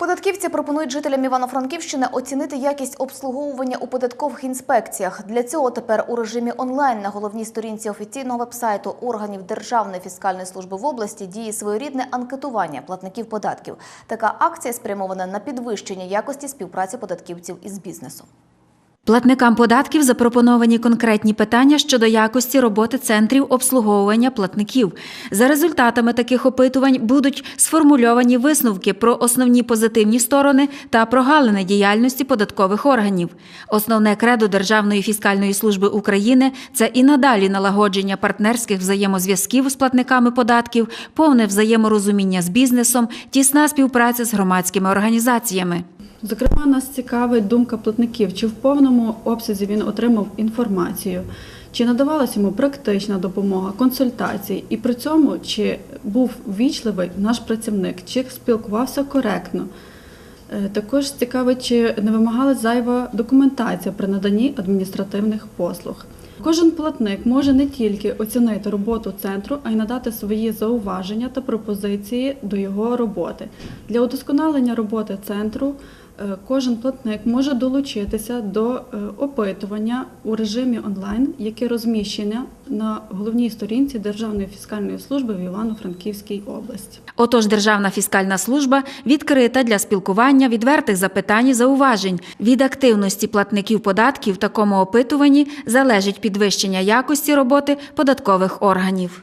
Податківці пропонують жителям Івано-Франківщини оцінити якість обслуговування у податкових інспекціях. Для цього тепер у режимі онлайн на головній сторінці офіційного вебсайту органів Державної фіскальної служби в області діє своєрідне анкетування платників податків. Така акція спрямована на підвищення якості співпраці податківців із бізнесом. Платникам податків запропоновані конкретні питання щодо якості роботи центрів обслуговування платників. За результатами таких опитувань будуть сформульовані висновки про основні позитивні сторони та прогалини діяльності податкових органів. Основне кредо Державної фіскальної служби України це і надалі налагодження партнерських взаємозв'язків з платниками податків, повне взаєморозуміння з бізнесом, тісна співпраця з громадськими організаціями. Зокрема, нас цікавить думка платників, чи в повному обсязі він отримав інформацію, чи надавалася йому практична допомога, консультації, і при цьому чи був ввічливий наш працівник, чи спілкувався коректно. Е, Також цікавить, чи не вимагалась зайва документація при наданні адміністративних послуг. Кожен платник може не тільки оцінити роботу центру, а й надати свої зауваження та пропозиції до його роботи. Для удосконалення роботи центру кожен платник може долучитися до е, опитування у режимі онлайн, яке розміщене на головній сторінці Державної фіскальної служби в Івано-Франківській області. Отож, Державна фіскальна служба відкрита для спілкування, відвертих запитань і зауважень. Від активності платників податків в такому опитуванні залежить підвищення якості роботи податкових органів.